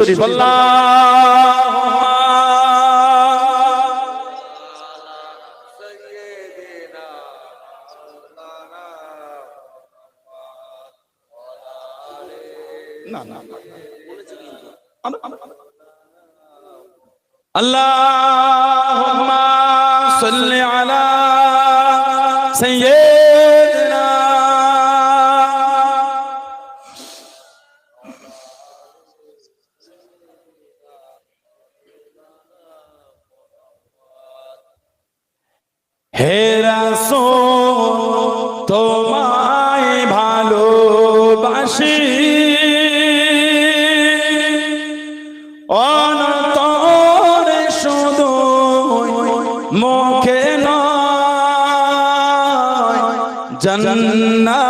শরীফ না না হে রাসূল তোমায় ভালোবাসি। অনন্তরে শুধু মুখে নয় জন্নাতের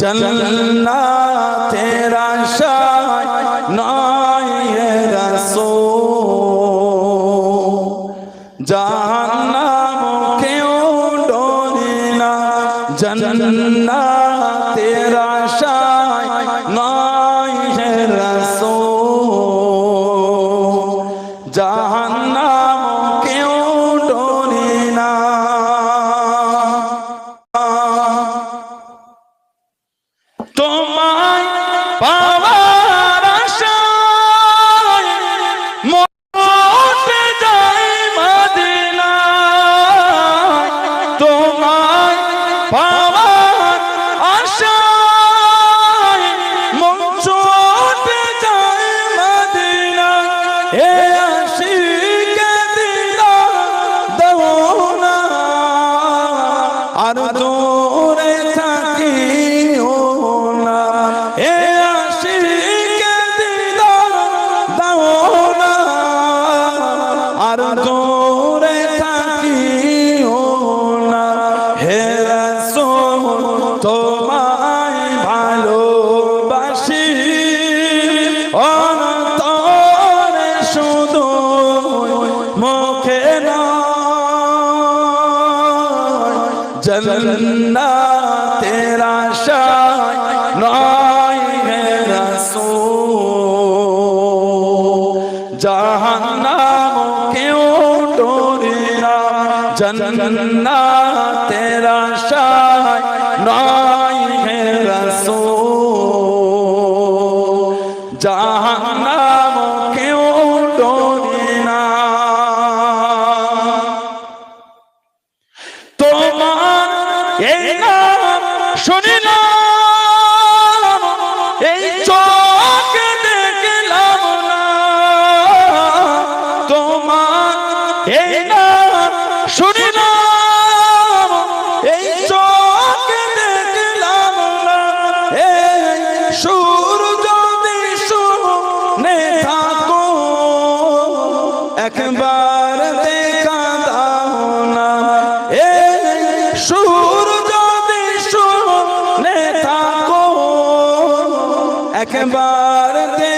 নয় জন্নাতের আশায় নয় হে রাসূল। জাহান্নাম কেউ ডরে না। জন্নাতের দূরে থাকিও না। এ আশিকে দিলা, দাও না। আর দূরে থাকিও না। হে রাসূল, তোমায় ভালোবাসি। অন্তরে শুধু মুখে নয় জন্নাতের আশায় নয় হে রাসূল জাহান্নাম কেউ ডরে না জন্নাতের আশায় নয় এই নাম শুনিলাম এই চোখ দেখলাম না এই সুর যদি শুনে থাকো। একবার দেখা দাও না। এই সুর যদি শুনে থাকো। একবার দেখা